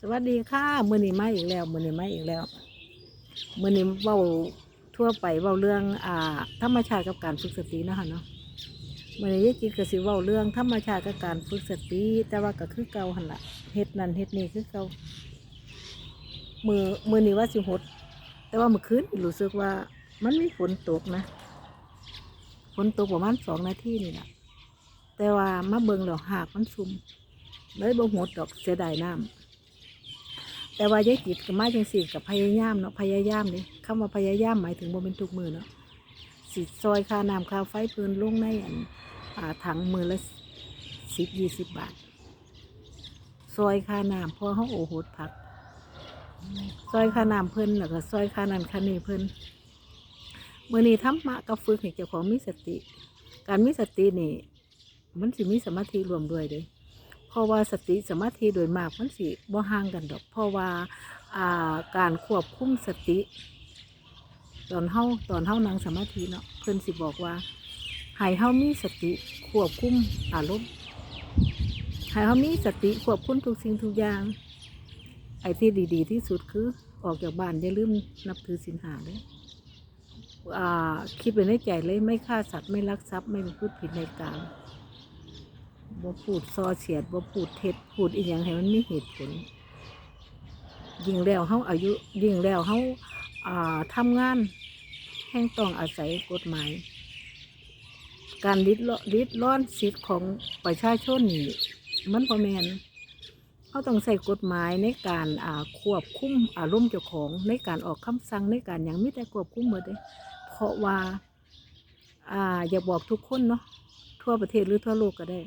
สวัสดีค่ะมือนี้มาอีกแล้วมือนี้มาอีกแล้วมือนี้เว้าทั่วไปเว้าเรื่องอ่าธรรมชาติกับการฝึกสตินะคะเนาะมือนี้ยายจิตก็สิเว้าเรื่องธรรมชาติกับการฝึกสติแต่ว่าก็คือเก่าหันละเฮ็ดนั่นเฮ็ดนี่คือเก่ามือมือนี้ว่าสิหด แต่ว่าเมื่อคืนรู้สึกว่ามันมีฝนตกนะฝนตกประมาณสองนาทีนี่แหละแต่ว่ามาเบิ่งแล้วหากมันซุ่มเลยบ่หดดอกเสียดายน้ำ แต่ว่ายายจิตกับมาจังสี่กับพยายามเนาะพยายามเลยคำว่าพยายามหมายถึงบ่เป็นทุกมือเนาะสิซอยค่าน้ำค่าไฟเพิ่นลงในอันถังมือละสิบยี่สิบบาท ซอยค่าน้ำพอเขาโอโหดพัก ซอยค่าน้ำเพิ่นแล้วก็ซอยค่านั้นค่านี้เพิ่นมื่อนี้ทำมะกับฝึกให้เจ้าของมีสติ การมีสตินี่ มันสิมีสมาธิรวมด้วยเด้เพ ราะว่าสติสมาธิโดยมากมันสิบ่ห่างกันดอก เพราะว่าอ่าการควบคุมสติ ตอนเฮาตอนเฮานั่งสมาธิเนาะเพิ่นสิบอกว่าให้เฮามีสติควบคุมอารมณ์ให้เฮามีสติควบคุมทุกสิ่งทุกอย่าง ไอ้ที่ดี ๆ ที่สุดคือออกจากบ้านอย่าลืมนับถือศีลหาเลยอ่าคิดไปในใจเลยไม่ฆ่าสัตว์ไม่ลักทรัพย์ไม่พูดผิดในกลาง บ่พูดซอเสียดบ่พูดเท็จพูดอีหยังให้มันมีเหตุผล ยิ่งแล้วเฮาอายุยิ่งแล้วเฮาอ่าทำงาน แห่งต้องอาศัยกฎหมาย การริดรอริดร้อนสิทธิ์ของประชาชนนี่มันพอแมนเขาต้องใส่กฎหมายในการอ่าควบคุมอารมณ์เจ้าของในการออกคำสั่งในการอย่างมิแต่ควบคุมหมดเลยเพราะว่า อ่า อย่าบอกทุกคนเนาะทั่วประเทศหรือทั่วโลกก็ได้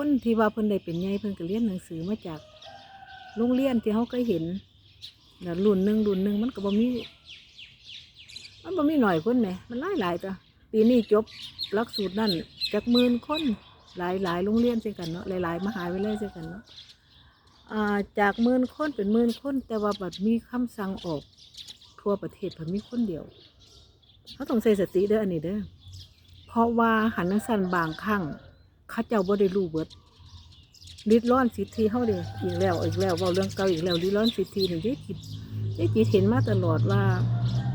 คนที่ว่าเพิ่นได้เป็นใหญ่เพิ่นก็เรียนหนังสือมาจากโรงเรียนที่เขาเคยเห็นแล้วรุ่นหนึ่งรุ่นหนึ่งมันก็บ่มีมันบ่มีหน่อยคนไหมมันหลายหลายๆตัวปีนี้จบหลักสูตรนั่นจากหมื่นคนหลายหลายโรงเรียนเช่นกันเนาะหลายหลายๆมหาวิทยาลัยเช่นกันเนาะจากหมื่นคนเป็นหมื่นคน แต่ว่าบัดมีคำสั่งออก ทั่วประเทศเพิ่นมีคนเดียวเขาต้องใส่สติเด้ออันนี้เด้อเพราะว่าหันนังสันบางครั้ง ข้าเจ้าบ่ได้รู้เบิดริดร้อนสิทธิเฮาเด้อีกแล้วอีกแล้วเว้าเรื่องเก่าอีกแล้วริดร้อนสิทธินี่ยายจิตยายจิตเห็นมาตลอดว่า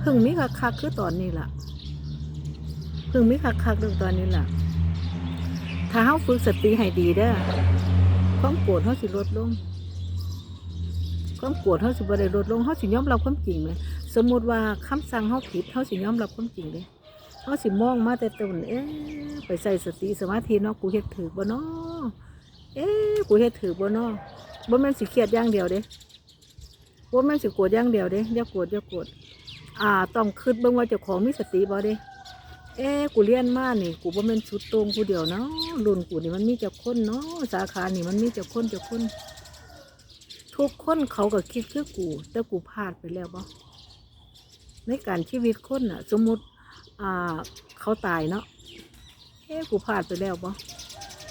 เพิ่งมีคักๆคือตอนนี้ล่ะ เพิ่งมีคักๆเรื่องตอนนี้ล่ะ ถ้าเฮาฝึกสติให้ดีเด้อความโกรธเฮาสิลดลงความโกรธเฮาสิบ่ได้ลดลงเฮาสิยอมรับความจริงไหมสมมุติว่าคำสั่งเฮาผิดเฮาสิยอมรับความจริงเด้ เฮาสิมองมาแต่ต้นเอ๊ะไปใส่สติสมาธิเนาะกูเฮ็ดถือบ่เนาะเอ๊ะกูเฮ็ดถือบ่เนาะบ่แม่นสิเครียดอย่างเดียวเด้บ่แม่นสิโกรธอย่างเดียวเด้อย่าโกรธอย่าโกรธอ่าต้องคิดเบิ่งว่าเจ้าของมีสติบ่เด้เอ๊กูเรียนมานี่กูบ่แม่นสุดตรงกูเดียวเนาะรุ่นกูนี่มันมีเจ้าคนเนาะสาขานี่มันมีเจ้าคนเจ้าคนทุกคนเขาก็คิดคือกู แต่กูพลาดไปแล้วบ่ในการชีวิตคนน่ะ สมมติ อ่า เขาตายเนาะเอ๊ะกูพลาดไปแล้วบ่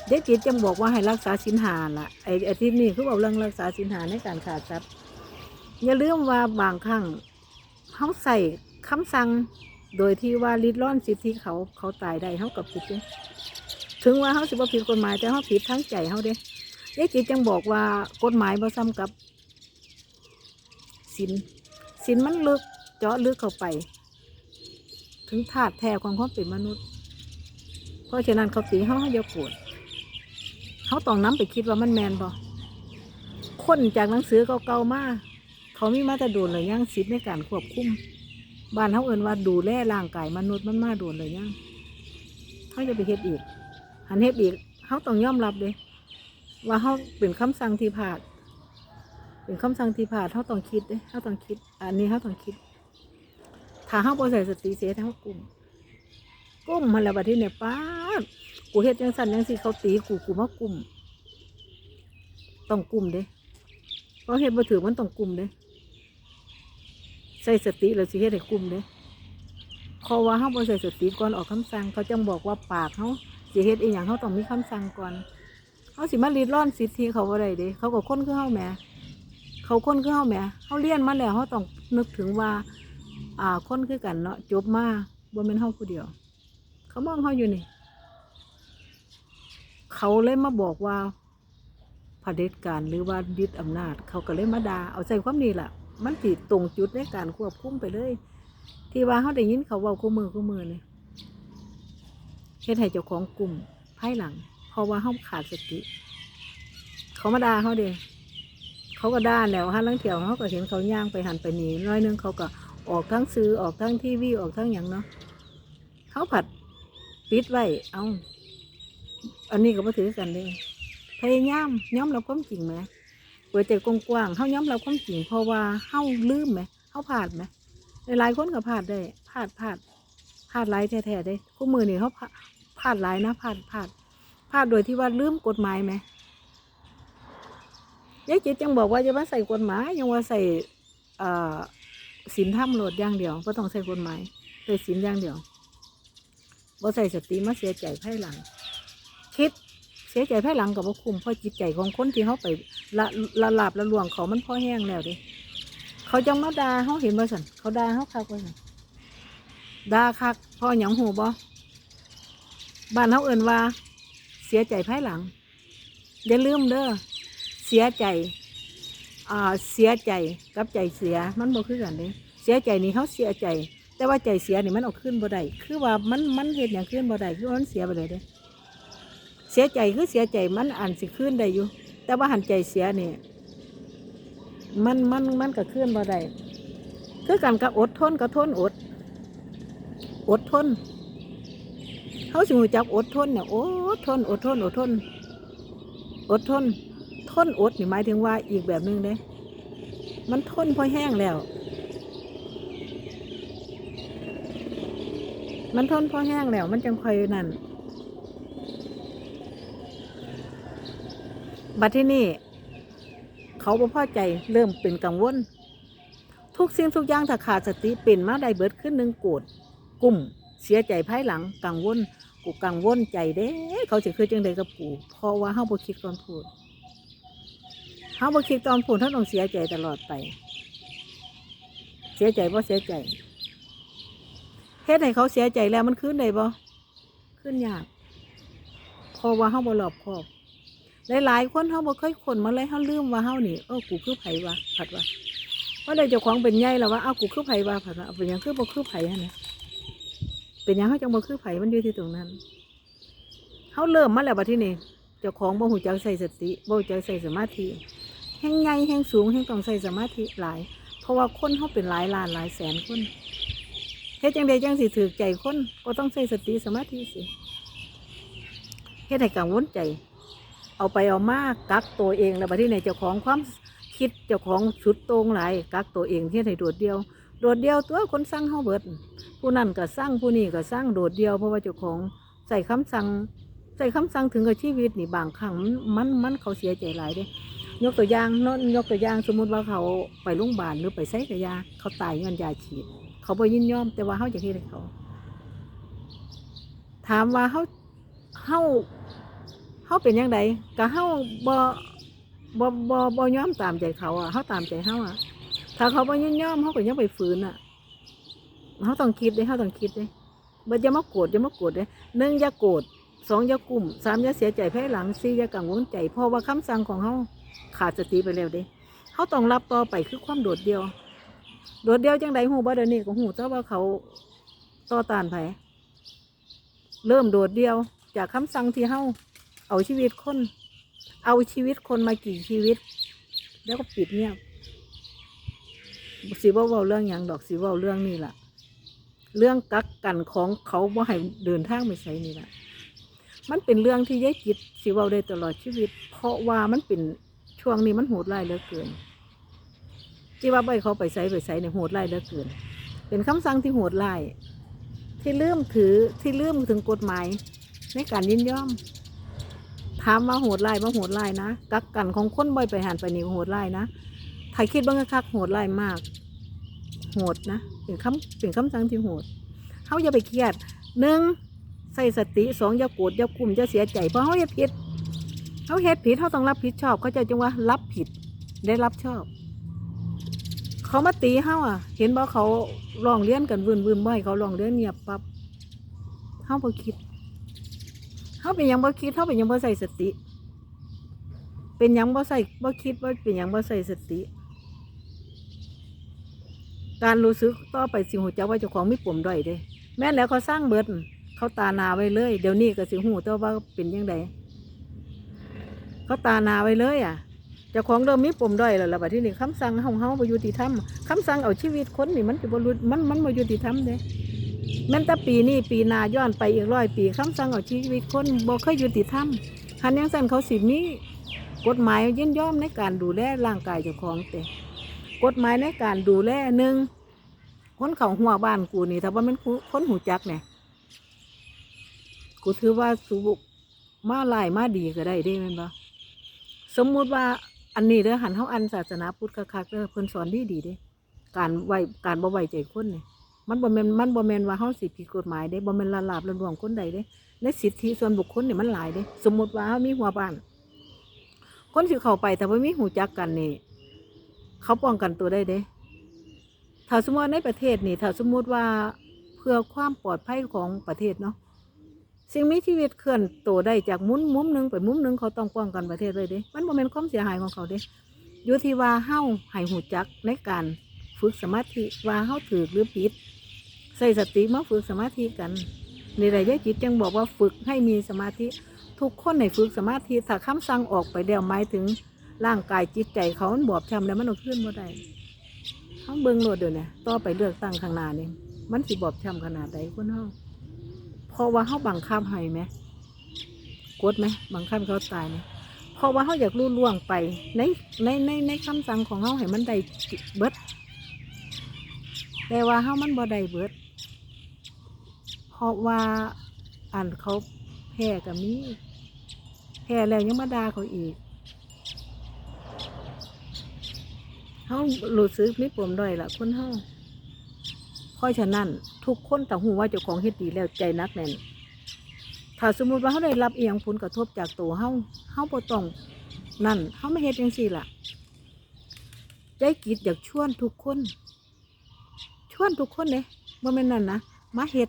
เด็กจิตจังบอกว่าให้รักษาสินหาล่ะไอ้ไอ้ที่นี่คือบอกเรื่องรักษาสินหาในการขาดทรัพย์อย่าลืมว่าบางครั้งเขาใส่คำสั่งโดยที่ว่าริดร้อนสิทธิเขาเขาตายได้เขากับผิดเด้ถึงว่าเขาสิบ่ผิดกฎหมายแต่เขาผิดทั้งใจเขาเด้ยายจิตจังบอกว่ากฎหมายบ่ซ้ำกับศีลศีลมันลึกเจาะลึกเข้าไป ถึงธาตุแท้ของความเป็นมนุษย์ เพราะฉะนั้นเขาตีเขาให้อยาโกรธเขาต้องน้ำไปคิดว่ามันแมนบ่คนจากหนังสือเก่าๆมาเขามีมาตรโดนเลยยังสิทธิ์ในการควบคุมบ้านเขาเอินว่าดูแลร่างกายมนุษย์มันมาโดนเลยยังเขาจะไปเฮ็ดอีกหันเฮ็ดอีกเขาต้องยอมรับเลยว่าเขาเป็นคำสั่งที่ผ่านเป็นคำสั่งที่ผ่านเขาต้องคิดเด้เขาต้องคิด อันนี้เขาต้องคิด ถ้าเขาบ่ใส่สติเสียทั้งกลุ่มกุ้มมันแล้วบัดที่เนี่ยป้าดกูเฮ็ดจังสั่นจังสิเขาตีกูกูมากลุ่มต้องกลุ่มเด้เพราะเฮ็ดบ่ถือมันต้องกลุ่มเด้ใส่สติเราสิเฮ็ดให้กลุ่มเด้เพราะว่าเฮาบ่ใส่สติก่อนออกคำสั่งเขาจังบอกว่าปากเฮาสิเฮ็ดอีหยังเฮาต้องมีคำสั่งก่อนเฮาสิมาริดร้อนสิทธิเขาบ่ได้เด้เขาก็คนคือเฮาแหมเขาคนคือเฮาแหมเฮาเรียนมาแล้วเฮาต้องนึกถึงว่า อ่าคนคือกันเนาะจบมาบ่แม่นเฮาผู้เดียว เขามองเฮาอยู่นี่ เขาเลยมาบอกว่าไผเผด็จการหรือว่ายึดอำนาจ เขาก็เลยมาดาเอาใจความนี้ล่ะ มันสิตรงจุดในการควบคุมไปเลย ที่ว่าเขาได้ยินเขาเว้าคู่มือคู่มือเนี่ยเฮ็ดให้เจ้าของกลุ่มภายหลัง เพราะว่าเขาขาดสติ เขามาด่าเขาเด้เขาก็ด่าแล้วฮะลังเที่ยวเขาก็เห็นเขาย่างไปหันไปหนีน้อยนึงเขาก็ ออกทั้งซื้อออกทั้งทีวีออกทั้งอย่างเนาะเขาผัดปิดไว้เอาอันนี้ก็มาถือกันเลยพยายามย้อมรับความจริงไหมเปิดใจกว้างๆเขาย้อมรับความจริงเพราะว่าเขาลืมไหมเขาพลาดไหมหลายคนก็พลาดได้พลาดพลาดพลาดหลายแท้ๆได้คู่มือนี่เขาพลาดลาดหลายนะพลาดพลาดพลาดโดยที่ว่าลืมกฎหมายไหมยายจิตยังบอกว่าจะมาใส่กฎหมายยังว่าใส่อ่อ ศีลธรรมโหลดอย่างเดียวก็ต้องใส่กฎหมายใส่ศีลอย่างเดียวบ่ใส่สติมาเสียใจภายหลัง คิดเสียใจภายหลังกับว่าคุมเพราะจิตใจของคนที่เขาไปละละลาบละลวงเขามันพ่อแห้งแล้วดิเขาจังมาด่าเขาเห็นว่าสันเขาด่าเขาคักว่าสันด่าคักพ่อหยังหูบ่บ้านเขาเอิ่นว่า เสียใจภายหลังอย่าลืมเด้อเสียใจ อ่าเสียใจกับใจเสียมันบ่คือกันเด้เสียใจนี่เขาเสียใจ แต่ว่าใจเสียนี่มันเอาขึ้นบ่ได้คือว่ามันมันเฮ็ดอย่างขึ้นบ่ได้คือมันเสียไปเลยเด้เสียใจคือเสียใจมันอ่านสิขึ้นได้อยู่ แต่ว่าหันใจเสียนี่มันมันมันก็ขึ้นบ่ได้คือกันกับอดทนก็ทนอด อดทนเขาสิรู้จักอดทนเนี่ยอดทนอดทนอดทนอดทน ทนอดนี่หมายถึงว่าอีกแบบหนึงเด้ มันทนเพอแห้งแล้ว มันทนเพอแห้งแล้ว มันจังค่อยนั่นบัดที่นี่ เขาบ่พอใจเริ่มเป็นกังวล ทุกสิ่งทุกอย่างถ้าขาดสติเป็นมาได้เบิดขึ้นหนึ่งโกรธกลุ่ม เสียใจภายหลังกังวลกูกังวลใจเด้ เขาจะคือจังใดกับกูเพราะว่าเฮาบ่คิดก่อนพูด เขาบ่คิดตอนพูดท่านต้องเสียใจตลอดไป เสียใจบ่เสียใจเฮ็ดให้เขาเสียใจแล้วมันขึ้นได้บ่ขึ้นยากเพราะว่าเฮาบ่รอบคอบหลายๆคนเฮาบ่เคยคนมาเลยเฮาลืมว่าเฮานี่เออกูคือไผวะผัดว่าเพราะได้เจ้าของเป็นใหญ่แล้วว่าเอากูคือไผวะผัดว่าเป็นหยังคือบ่คือไผหั่นนะเป็นหยังเฮาจังบ่คือไผมันอยู่ที่ตรงนั้นเฮาเริ่มมาแล้วบัดที่นี้เจ้าของบ่ฮู้จักใส่สติบ่ฮู้จักใส่สมาธิ แห่งใหญ่แห่งสูงแห่งต้องใส่สมาธิหลาย เพราะว่าคนเขาเป็นหลายล้านหลายแสนคนเฮ็ดจังใดจังสิถือใจคนก็ต้องใส่สติสมาธิสิเฮ็ดให้กังวลใจ เอาไปเอามากักตัวเองแล้วบัดที่ไหนเจ้าของความคิดเจ้าของชุดตรงหลายกักตัวเองเฮ็ดให้โดดเดียว โดดเดียวตัวคนสร้างเฮาเบิด ผู้นั้นก็สร้างผู้นี้ก็สร้างโดดเดียว เพราะว่าเจ้าของใส่คำสั่งใส่คำสั่งถึงกับชีวิตนี่บางครั้งมันมันมันเขาเสียใจหลายเด้ ยกตัวอย่างเนยกตัวอย่างสมมุติว่าเขาไปโรงพยาบาลหรือไปใส่กระยา เขาตายเงินยาฉีด เขาบ่ยินยอม แต่ว่าเขาจะเฮ็ดให้เขา ถามว่าเขาเขาเขาเป็นยังไงก็เขาบ่บ่บ่บ่ยอมตามใจเขาอะเขาตามใจเขาอะ ถ้าเขาบ่ยินยอมเขาก็ยังไปฝืนอะเขาต้องคิดเลยเขาต้องคิดเลยบ่จะมาโกรธจะมาโกรธเลยหนึ่งอย่าโกรธสองอย่ากลุ่มสามอย่าเสียใจภายหลังสี่อย่ากังวลใจเพราะว่าคำสั่งของเขา ขาดสติไปแล้วเด้เขาต้องรับต่อไปคือความโดดเดียว โดดเดียวจังใดหูบ่เดี๋ยวนี้ก็หูแต่ว่าเขาต่อต้านไผเริ่มโดดเดียว จากคำสั่งที่เฮาเอาชีวิตคน เอาชีวิตคนมากี่ชีวิต แล้วก็ปิดเงียบสิว่าเว้าเรื่องอย่างดอกสิเว้าเรื่องนี่แหละเรื่องกักกันของเขาบ่ให้เดินทางไปใส่นี่แหละมันเป็นเรื่องที่ยายจิตสิเว้าได้ตลอดชีวิต เพราะว่ามันเป็น ช่วงนี้มันโหดร้ายเหลือเกินที่ว่าใบเขาไปใส่ไปใส่เนี่ยโหดร้ายเหลือเกิน เป็นคำสั่งที่โหดร้ายที่ลืมถือที่ลืมถึงกฎหมาย ในการยินยอมถามว่าโหดร้ายว่าโหดร้ายนะกักกันของคนบ่อยไปหันไปนี่โหดร้ายนะถ้าคิดบ้างคักโหดร้ายมาก โหดนะเป็นคำเป็นคำสั่งที่โหดเขาอย่าไปเครียดหนึ่งใส่สติสองอย่าโกรธอย่ากลุ่มอย่าเสียใจเพราะเขาอย่าผิด เขาเฮ็ดผิดเขาต้องรับผิดชอบเขาจะจังว่ารับผิดได้รับชอบ เขามาตีเขาอะ เห็นบ่เขาร้องเลี้ยนกันวืนวืนบ่ให้เขาร้องเลี้ยนเงียบปับ๊บเขาบ่คิดเขาเป็นยังบ่คิดเขาเป็นยังบ่ใส่สติ เป็นยังบ่ใส่บ่คิดว่าเป็นยังบ่ใส่สติ การรู้สึกต่อไปสิหูจักว่าเจ้าของมีปมด้อยเด้ แม่แล้วเขาสร้างเบิดเขาตานาไว้เลย เดี๋ยวนี้ก็สิหูแต่ว่าเป็นยังไง เขาตานาไว้เลยอะเจ้าของเริ่มมีปมด้อยแล้วล่ะบัดที่นี่คำสั่งเฮาเฮาบ่ยุติธรรมคำสั่งเอาชีวิตคนนี่มันสิบ่รู้มันมันบ่ยุติธรรมเด้แม่นแต่ปีนี้ปีหน้าย้อนไปอีกร้อยปีคำสั่งเอาชีวิตคนบ่เคยยุติธรรมคันยังสั่นเขาสิมีกฎหมายยินยอมในการดูแลร่างกายเจ้าของเตกฎหมายในการดูแลหนึ่งคนเขาหัวบ้านกูนี่ถ้าว่ามันคนหูจักเนี่ยกูถือว่าสูบมาหลายมาดีก็ได้เด้แม่นบ่ สมมุติว่าอันนี้เด้อหันเฮาอันศาสนาพุทธคักๆเด้อเพิ่นสอนดีดีเด้การไว้การบ่ไว้ใจคนนี่มันบ่แม่นมันบ่แม่นว่าเฮาสิผิดกฎหมายเด้บ่แม่นละลาบละลวงคนใดเด้ในสิทธิส่วนบุคคลนี่มันหลายเด้สมมุติว่าเฮามีหัวบ้าน คนสิเข้าไปแต่ว่มีหูจักกันนี่เขาป้องกันตัวได้เด้ถ้าสมมติในประเทศนี่ถ้าสมมติว่าเพื่อความปลอดภัยของประเทศเนาะ สิ่งมีชีวิตเคลื่อนตัวได้จากมุมมุมหนึ่งไปมุมหนึ่งเขาต้องป้องกันประเทศไว้เด้ มันบ่เป็นความเสียหายของเขาเด้อยู่ที่ว่าเฮาให้หูจักในการฝึกสมาธิว่าเฮาถือหรือผิด ใส่สติมาฝึกสมาธิกันในระยะจิตจึงบอกว่าฝึกให้มีสมาธิทุกคนในฝึกสมาธิถ้าคำสั่งออกไปแล้วหมายถึงร่างกายจิตใจเขามันบอบช้ำแล้วมันเอาขึ้นบ่ได้เขาเบิ่งโลดเดี๋ยวนี้ต่อไปเลือกตั้งข้างหน้านี่มันสิบอบช้ำขนาดใดคนเฮาเพ ราะว่าเฮาบังคับให้ไหมกดไหมบังคับเขาตายไหมเพราะว่าเฮาอยากรู้ล่วงไป ในในในในคำสั่งของเฮาให้มันได้เบิดแต่ว่าเฮามันบ่ได้เบิด เพราะว่าอันเขาแพ้กับมีแพ้แล้วยังมาด่าเขาอีกเฮารู้สึกมีปมด้อยละคนเฮา เพราะฉะนั้นทุกคนต่างหูว่าเจ้าของเฮ็ดดีแล้วใจนักแน่นถ้าสมมุติว่าเฮาได้รับเอียงผลกระทบจากตัวเฮาเฮาบ่ต้องนั่นเฮาไม่เฮ็ดจังซี่ล่ะใจกิจอยากชวนทุกคน ชวนทุกคนเด้บ่แม่นนั่นนะมาเฮ็ด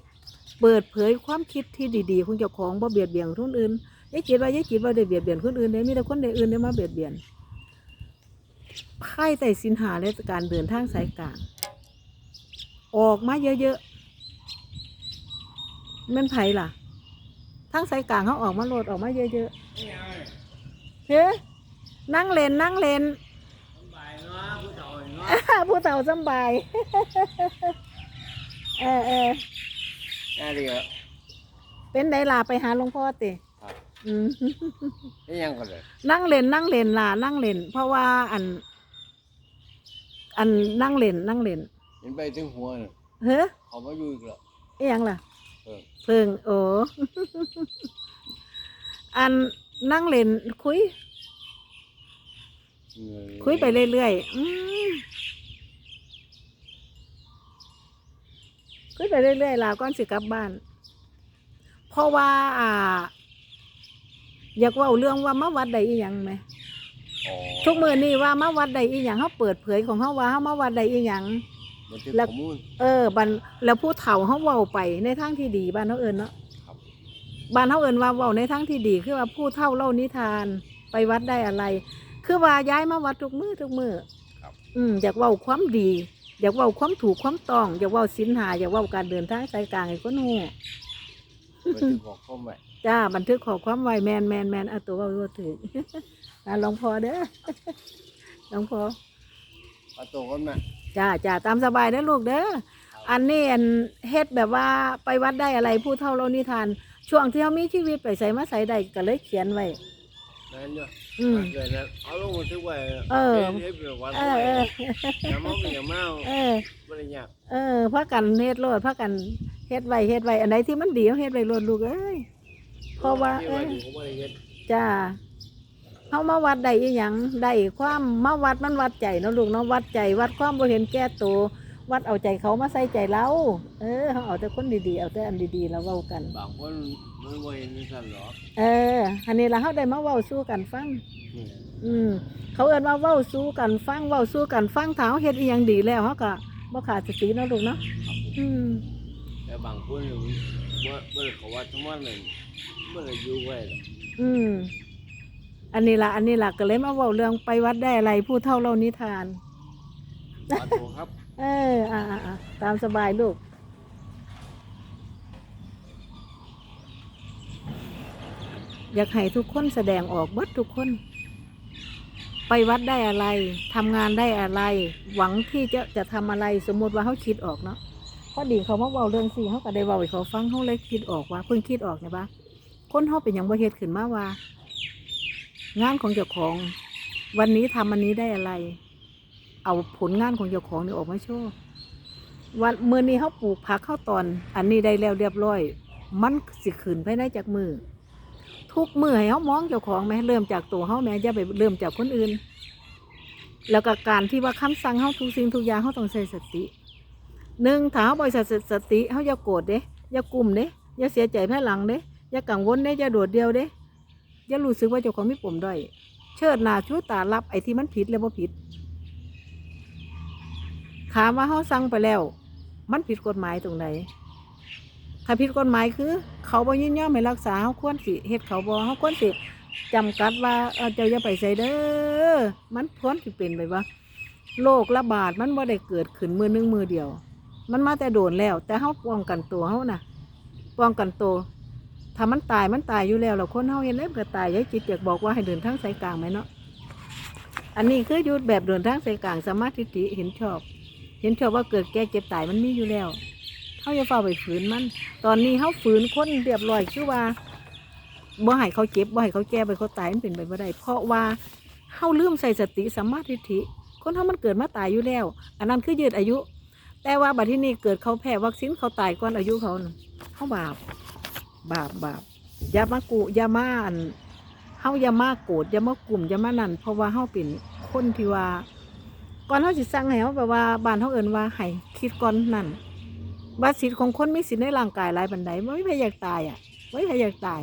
เปิดเผยความคิดที่ดีๆของเจ้าของบ่เบียดเบียนคนอื่นยายจิตว่ายายจิตว่าได้เบียดเบียนคนอื่นเด้มีแต่คนใดอื่นได้มาเบียดเบียนไพ่ไต่สินหาและการเดินทางสายกลาง ออกมาเยอะๆแม่นไผล่ะทางสายกลางเขาออกมาโหลดออกมาเยอะๆเฮ้ยนั่งเล่นนั่งเล่นผู้เฒ่าสำบายเออเออน่าดีครับเป็นไดลาไปหาหลวงพ่อติครับอืมนี่ยังก็เลยนั่งเล่นนั่งเล่นล่ะนั่งเล่น เพราะว่าอัน อันนั่งเล่นนั่งเล่น เห็นไปถึงหัวน่ะเฮ้อเขามาอยู่อีกแล้ว อีหยังล่ะเออเพิ่งโอ้ อันนั่งเล่นคุย คุยไปเรื่อยๆอืมคุยไปเรื่อยๆลาก่อนสิกลับบ้าน เพราะว่า อ่า อยากเว่าเรื่องว่ามาวัดใดอีหยังไหมอ๋อทุกมือนี่ว่ามาวัดใดอีหยังเขาเปิดเผยของเขาว่าเขามาวัดใดอีหยัง มันเป็นแล้วข้อมูล เออบันแล้วผู้เฒ่าเขาเว้าไปในทางที่ดีบ้านเขาเอิญเนาะครับ บ้านเขาเอิญว่าเว้าในทางที่ดีคือว่าผู้เฒ่าเล่านิทานไปวัดได้อะไร คือว่าย้ายมาวัดทุกมือทุกมือครับ อืมอยากเว้าความดี อยากเว้าความถูกความต้อง อยากเว้าสินหาอยากเว้าการเดินทางสายกลางให้คนหูมันจะบอกข้อมูลจ้าบันทึกขอความไวแมนแมนแมนเอาตัวเว่าตัวถือ นะหลวงพ่อเด้อหลวงพ่อ เอาตัวคนมา จ้าจ้าตามสบายเด้อลูกเด้ออันนี้อันเฮ็ดแบบว่าไปวัดได้อะไรผู้เท่าเรานิทาน ช่วงที่เขามีชีวิตไปใส่มาใส่ได้ก็เลยเขียนไว้นั่นเนาะอืมเกิดนะเอาลงมาทึกไว้เออเฮ็ดเป็นวันเอไว้อเอออย่าเมาเป็นอย่าเมาเออบ่ได้ยากเออพากันเฮ็ดโลดพากันเฮ็ดไว้เฮ็ดไว้อันไหนที่มันดีเอาเฮ็ดไว้โลดลูกเอ้ยเพราะว่าที่เออดีเขาบ่ได้เฮ็ดจ้า เฮามาวัดได้อีหยังได้ความมาวัดมันวัดใจเนาะลูกเนาะวัดใจ วัดความบ่เห็นแก่ตัววัดเอาใจเขามาใส่ใจเราเออเฮาเอาแต่คนดีๆเอาแต่อันดีๆแล้วเว้ากัน บางคนมันบ่เห็นสั่นหรอกเอออันนี้ละเขาได้มาเว้าสู้กันฟัง นี่อืมเขาเอิ้นว่าเว้าสู้กันฟังเว้าสู้กันฟังถ้าเขาเฮ็ดอีหยังดีแล้วเขาก็บ่ขาดสติเนาะลูกเนาะอืมแต่บางคนเนี่ยบ่บ่ได้เขาว่าทั้งวันเลยบ่ได้อยู่ไว้หรอกอืม อันนี้ละอันนี้ละก็เลยมาเว้าเรื่องไปวัดได้อะไรผู้เท่าเล่านิทาน สาธุครับ เอออ่าอ่าอ่าตามสบายลูก อยากให้ทุกคนแสดงออกเบิดทุกคน ไปวัดได้อะไรทำงานได้อะไร หวังที่จะจะทำอะไรสมมติว่าเขาคิดออกเนาะพอดีเขามาเว้าเรื่องสี่เขาก็ได้เว้าให้เขาฟังเขาเลยคิดออกว่าเพิ่งคิดออกเนี่ยปะคนเขาเป็นอย่างบ่เฮ็ดขึ้นมาว่า งานของเจ้าของ วันนี้ทำอันนี้ได้อะไร เอาผลงานของเจ้าของนี่ออกมาโชว์วันเมื่อนี้เขาปลูกผักเข้าตอน อันนี้ได้แล้วเรียบร้อย มันสิขืนภายในจากมือทุกมือให้เขามองเจ้าของไหมเริ่มจากตัวเขาแม่อย่าไปเริ่มจากคนอื่น แล้วก็การที่ว่าคำสั่งเขาทุกสิ่งทุกอย่างเขาต้องใส่สติหนึ่งถ้าเขาบริสุทธิ์สติเขาอย่าโกรธเด้อย่ากลุ่มเด้อย่าเสียใจภายหลังเด้อย่ากังวลเด้อย่าโดดเดียวเด้ อย่ารู้สึกว่าเจ้าของมีปมด้อยเชิดหน้าชูตารับไอ้ที่มันผิดแล้วว่าผิดถามว่าเขาสั่งไปแล้ว มันผิดกฎหมายตรงไหนถ้าผิดกฎหมายคือ เขาบ่ยินยอมให้รักษาเขาควรสิเฮ็ดเขาบ่เขาควรสิจำกัดว่าเจ้าอย่าไปใส่เด้อมันควรสิเป็นไปว่าโรคระบาดมันบ่ได้เกิดขึ้นมือนึงมือเดียว มันมาแต่โดนแล้ว แต่เขาป้องกันตัวเขาน่ะป้องกันตัว ถ้ามันตายมันตายอยู่แล้วเราคนเฮาเห็นแล้วก็ตายยายจิตอยากบอกว่าให้เดินทางสายกลางไหมเนาะอันนี้คือยุดแบบเดินทางสายกลางสมาธิิเห็นชอบ เห็นชอบว่าเกิดแก่เจ็บตายมันมีอยู่แล้วเขาจะเฝ้าไปฝืนมัน ตอนนี้เขาฝืนคนเรียบร้อยคือว่าบ่ให้เขาเจ็บบ่ให้เขาแก่ไปเขาตายมันเป็นไปไม่ได้เพราะว่าเขาลืมใส่สติสัมมาทิฏฐิคนเขามันเกิดมาตายอยู่แล้ว อันนั้นคือยืดอายุ แต่ว่าบัดที่นี่เกิดเขาแพ้วัคซีนเขาตายก่อนอายุเขาเขาบาป บาปบาปอย่ามากูอย่ามาอันเฮาอย่ามาโกรธอย่ามากลุ่มอย่ามานั่นเพราะว่าเฮาเป็นคนที่ว่าก่อนเฮาสิสั่งให้เฮาแบบว่าบ้านเฮาเอิ้นว่าให้คิดก่อนนั่นว่าสิทธิ์ของคนมีสิทธิ์ในร่างกายหลายปานใดบ่มีใครอยากตายอะบ่มีใครอยากตาย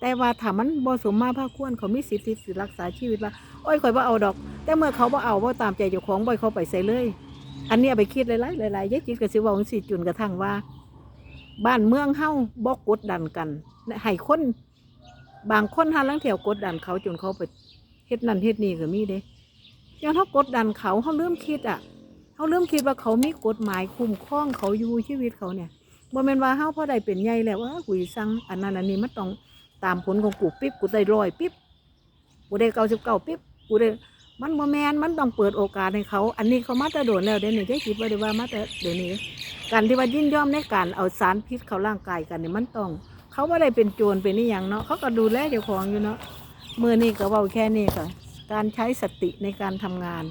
แต่ว่าถ้ามันบ่สมมาภาคควรเขามีสิทธิ์ที่สิรักษาชีวิตว่าโอ้ยข่อยบ่เอาดอก แต่เมื่อเขาบ่เอาบ่ตามใจเจ้าของบ่ให้เขาไปใส่เลย อันนี้ไปคิดหลายๆหลายๆยายจิตก็สิเว้าจังซี่จุนกระทั่งว่า บ้านเมืองเฮ้าบ่กกดดันกันให้คนบางคนหาลังเที่ยวกดดันเขาจนเขาไปเฮ็ดนั่นเฮ็ดนี่ก็มีเด้ย้อนเขากดดันเขาเขาเริ่มคิดอะเขาเริ่มคิดว่าเขามีกฎหมายคุ้มครองเขาอยู่ชีวิตเขาเนี่ยบ่แม่นว่าเฮาพอได้เป็นใหญ่แล้วว่ากูสิสั่งอันนั้นอันนี้มันต้องตามผลของกูปิ๊บกูได้ร้อยปิ๊บกูได้เก้าสิบเก้าปิ๊บกูได้มันบ่แมนมันต้องเปิดโอกาสให้เขา อันนี้เขามาแต่โดนแล้วเดี๋ยวนี้ได้คิดว่าได้ว่ามาแต่เดี๋ยวนี้ การที่ว่ายินยอมในการเอาสารพิษเข้าร่างกายกันเนี่ยมันต้อง เขาว่าได้เป็นโจรเป็นนี่อย่างเนาะเขาก็ดูแลเจ้าของอยู่เนาะมือนี่ก็เว้าแค่นี้ค่ะการใช้สติในการทำงาน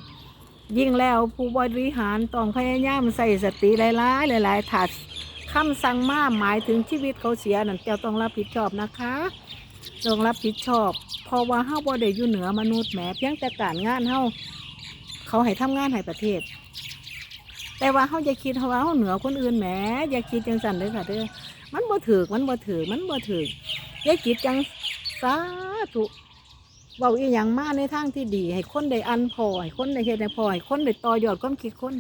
ยิ่งแล้วผู้บริหารต้องพยายามใส่สติหลายๆหลายๆถัดคำสั่งมาหมายถึงชีวิตเขาเสียนั่นเจ้าต้องรับผิดชอบนะคะต้องรับผิดชอบเพราะว่าเฮาบ่ได้อยู่เหนือมนุษย์แหมเพียงแต่การงานเฮาเขาให้ทำงานให้ประเทศ แต่ว่าเขาอย่าคิดว่าเขาเหนือคนอื่นแหมอย่าคิดจังสันเลยค่ะเด้อมันบ่ถือมันบ่ถือมันบ่ถืออย่าคิดจังสาธุเว้าอีหยังมาในทางที่ดี ให้คนได้อันพอให้คนได้เฮ็ดให้พอให้คนได้ต่อยอดความคิดคน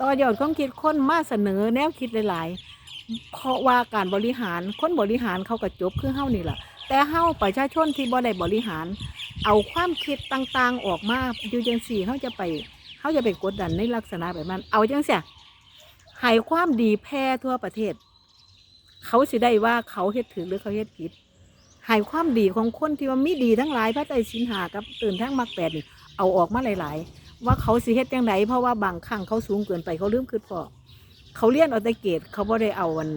ต่อยอดความคิดคนมาเสนอแนวคิดหลาย ๆ เพราะว่าการบริหารคนบริหารเขาก็จบคือเฮานี่แหละแต่เฮาประชาชนที่บ่ได้บริหาร เอาความคิดต่างๆออกมาอยู่จังสี่เขาจะไป เขาจะไปกดดันในลักษณะแบบนั้น เอาจังเสียให้ความดีแพร่ทั่วประเทศ เขาสิได้ว่าเขาเฮ็ดถือหรือเขาเฮ็ดผิดให้ความดีของคนที่ว่ามีดีทั้งหลายพระใจสินหากับตื่นทั้งมักแปดนี่เอาออกมาหลาย ๆ ว่าเขาสิเฮ็ดจังไดเพราะว่าบางครั้งเขาสูงเกินไปเขาลืมคืดพอเขาเลี้ยนเอาแต่เกตเขาบ่ได้เอาวัน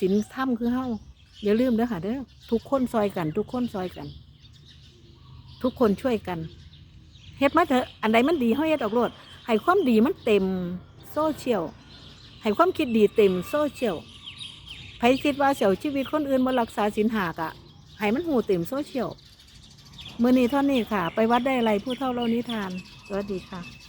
สินถ้ำคือเฮาอย่าลืมเด้อค่ะเด้อทุกคนซอยกัน ทุกคนซอยกัน ทุกคนช่วยกัน เฮ็ดมาเถอะอันใดมันดีเฮาเฮ็ดออกโลดให้ความดีมันเต็มโซเชียลให้ความคิดดีเต็มโซเชียลใครคิดว่าเสียวชีวิตคนอื่นบ่รักษาศีลหากอะให้มันหูเต็มโซเชียลมื้อนี้เท่านี้ค่ะ ไปวัดได้อะไรผู้เท่าเรานิทานสวัสดีค่ะ